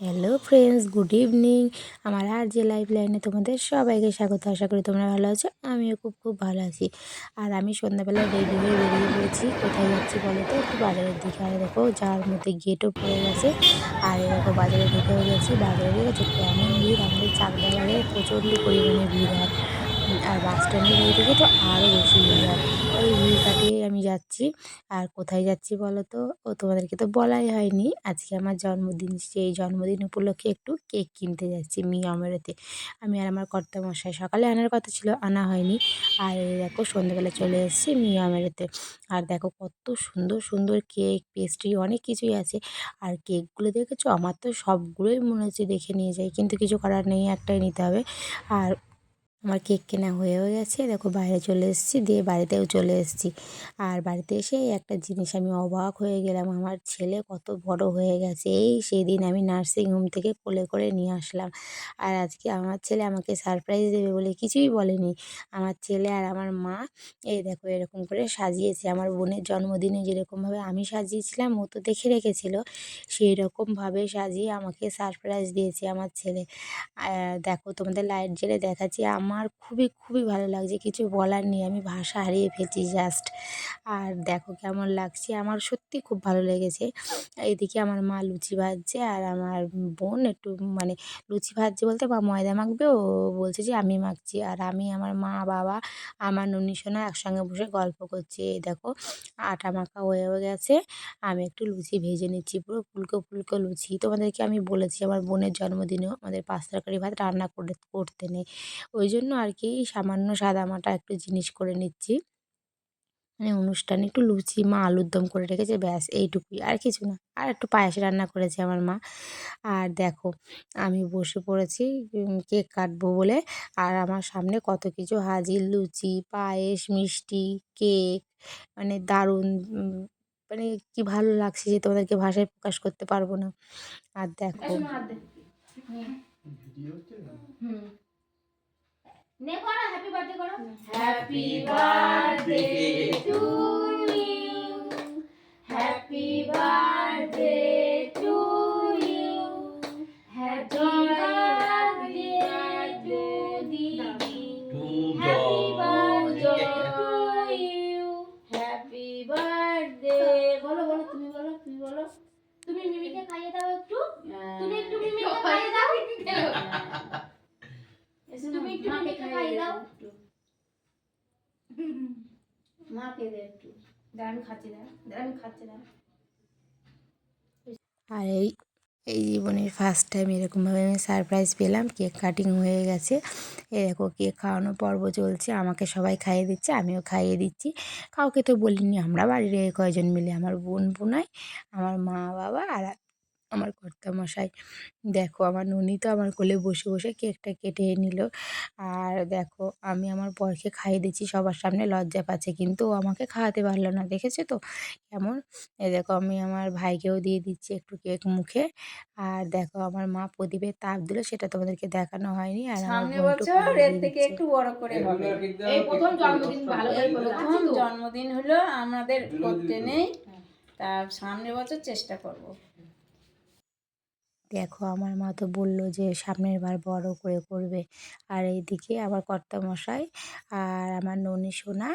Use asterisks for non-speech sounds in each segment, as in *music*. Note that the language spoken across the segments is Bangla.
হ্যালো ফ্রেন্ডস গুড ইভিনিং আমার আর যে লাইফ লাইনে তোমাদের সবাইকে স্বাগত, আশা করি তোমরা ভালো আছো, আমিও খুব খুব ভালো আছি। আর আমি সন্ধ্যাবেলা রেডি হয়ে বেরিয়ে পড়েছি, কোথায় যাচ্ছি বলো তো? একটু বাজারের দিকে। আর দেখো, যার মধ্যে গেটও পড়ে গেছে, আর এরকম বাজারে ঢুকেও গেছি। বাজারে গেছে কেমন ভিড়, আমাদের চাকদা বাজারে প্রচণ্ড পরিমাণে ভিড় হয়। আর বাস স্ট্যান্ডের ওই দিকে তো আরও বেশি ভিড় হয়। ওই ভিড় কাটিয়ে আমি যাচ্ছি। আর কোথায় যাচ্ছি বলো তো ও তোমাদেরকে তো বলাই হয়নি। আজকে আমার জন্মদিন, সেই জন্মদিন উপলক্ষে একটু কেক কিনতে যাচ্ছি মি অমরাতে। আমি আর আমার কর্তামশাই সকালে আনার কথা ছিল, আনা হয়নি। আর দেখো, সন্ধ্যেবেলা চলে এসেছি মি অমরাতে। আর দেখো, কত সুন্দর সুন্দর কেক, পেস্ট্রি, অনেক কিছুই আছে। আর কেকগুলো দেখেছ? আমার তো সবগুলোই মনে হচ্ছে দেখে নিয়ে যাই। কিন্তু কিছু করার নেই, একটাই নিতে হবে। আর আমার কেক কেনা হয়েও গেছে। দেখো বাইরে চলে এসেছি, দিয়ে বাড়িতেও চলে এসেছি। আর বাড়িতে এসে একটা জিনিস আমি অবাক হয়ে গেলাম, আমার ছেলে কত বড় হয়ে গেছে। এই সেদিন আমি নার্সিং হোম থেকে কোলে করে নিয়ে আসলাম। আর আজকে আমার ছেলে আমাকে সারপ্রাইজ দেবে বলে কিছুই বলেনি। আমার ছেলে আর আমার মা, এই দেখো এরকম করে সাজিয়েছে। আমার বোনের জন্মদিনে যেরকমভাবে আমি সাজিয়েছিলাম, ও তো দেখে রেখেছিল সেই রকমভাবে সাজিয়ে আমাকে সারপ্রাইজ দিয়েছে আমার ছেলে। দেখো তোমাদের লাইট জেলে দেখাচ্ছি আমার খুবই খুবই ভালো লাগছে। কিছু বলার নেই, আমি ভাষা হারিয়ে ফেলছি জাস্ট আর দেখো কেমন লাগছে, আমার সত্যি খুব ভালো লেগেছে। এদিকে আমার মা লুচি ভাজছে আর আমার বোন একটু মানে লুচি ভাজছে বলতে বা ময়দা মাখবে, ও বলছে যে আমি মাখছি। আর আমি, আমার মা, বাবা, আমার ননি সোনা একসঙ্গে বসে গল্প করছি। এই দেখো, আটা মাখা হয়েও গেছে, আমি একটু লুচি ভেজে নিচ্ছি। পুরো ফুলকো ফুলকো লুচি। তোমাদেরকে আমি বলেছি, আমার বোনের জন্মদিনেও আমাদের পাঁচ তরকারি ভাত রান্না করে, করতে নেই। ওই জন্য আর কি সামান্য সাদামাটা একটু জিনিস করে নিচ্ছি। মানে অনুষ্ঠানে একটু লুচি মা আলুর দম করে রেখেছে ব্যাস এইটুকুই। আর কিছু না আর একটু পায়েস রান্না করেছে আমার মা। আর দেখো আমি বসে পড়েছি কেক কাটবো বলে। আর আমার সামনে কত কিছু হাজির লুচি পায়েস মিষ্টি কেক মানে দারুণ মানে কি ভালো লাগছে যে তোমাদেরকে ভাষায় প্রকাশ করতে পারব না। আর দেখো হুম। নে করো হ্যাপি বার্থডে করো। Happy birthday to you happy birthday to you happy birthday to দিদি happy birthday to you happy birthday বলো বলো তুমি বলো তুমি বলো। তুমি মিমিকে খাইয়ে দাও একটু। তুমি একটু মিমিকে *laughs* খাইয়ে দাও। *laughs* তুমি একটু দাও। মাকে দে একটু। আমি খাচ্ছি দাঁড়া দাঁড়া আমি খাচ্ছি দাঁড়া আর এই এই জীবনের ফার্স্ট টাইম এরকমভাবে আমি সারপ্রাইজ পেলাম কেক কাটিং হয়ে গেছে। এরকম কেক খাওয়ানো পর্ব চলছে আমাকে সবাই খাইয়ে দিচ্ছে আমিও খাইয়ে দিচ্ছি। কাউকে তো বলিনি আমরা বাড়ির কয়জন মিলে আমার বোন বোনাই আমার মা বাবা আর আমার কর্তামশাই। দেখো আমার ননি তো আমার কোলে বসে বসে কেকটা কেটে নিল। আর দেখো আমি আমার বরকে খাইয়ে দিচ্ছি সবার সামনে লজ্জা পাচ্ছে কিন্তু ও আমাকে খাওয়াতে পারল না দেখেছ তো? কেমন? এ দেখো আমি আমার ভাইকেও দিয়ে দিচ্ছি একটু কেক মুখে। আর দেখো আমার মা প্রদীপের তাপ দিল সেটা তোমাদেরকে দেখানো হয়নি। আর একটু বছর খাইয়ে এর থেকে একটু বড় করে হবে। এই প্রথম জন্মদিন ভালো করে প্রথম জন্মদিন হলো আমাদের করতে নেই। তার সামনে বছর চেষ্টা করব। দেখো আমার মা তো বলল যে, সামনের বার বড় করে করবে। আর এইদিকে আমার কর্তামশাই আর আমার ননি সোনা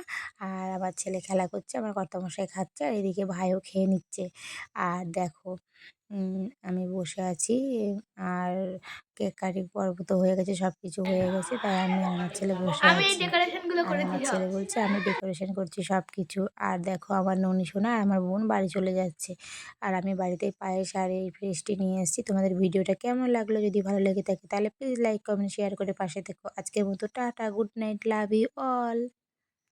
আর আমার ছেলে খেলা করছে, আমার কর্তামশাই খাচ্ছে আর এদিকে ভাইও খেয়ে নিচ্ছে। আর দেখো আমি বসে আছি। আর কেক কাটিং পর্ব তো হয়ে গেছে সব কিছু হয়ে গেছে তাই আমি আমার ছেলে বসে আছি। আমার ছেলে বলছে আমি ডেকোরেশন করছি সব কিছু আর দেখো আমার ননি সোনা আর আমার বোন বাড়ি চলে যাচ্ছে। আর আমি বাড়িতে পায়েস আর এই ফ্রেশটি নিয়ে এসেছি। তোমাদের ভিডিওটা কেমন লাগল? যদি ভালো লেগে থাকে তাহলে প্লিজ লাইক কমেন্ট শেয়ার করে পাশে থেকো। আজকের মতো tata good night love you all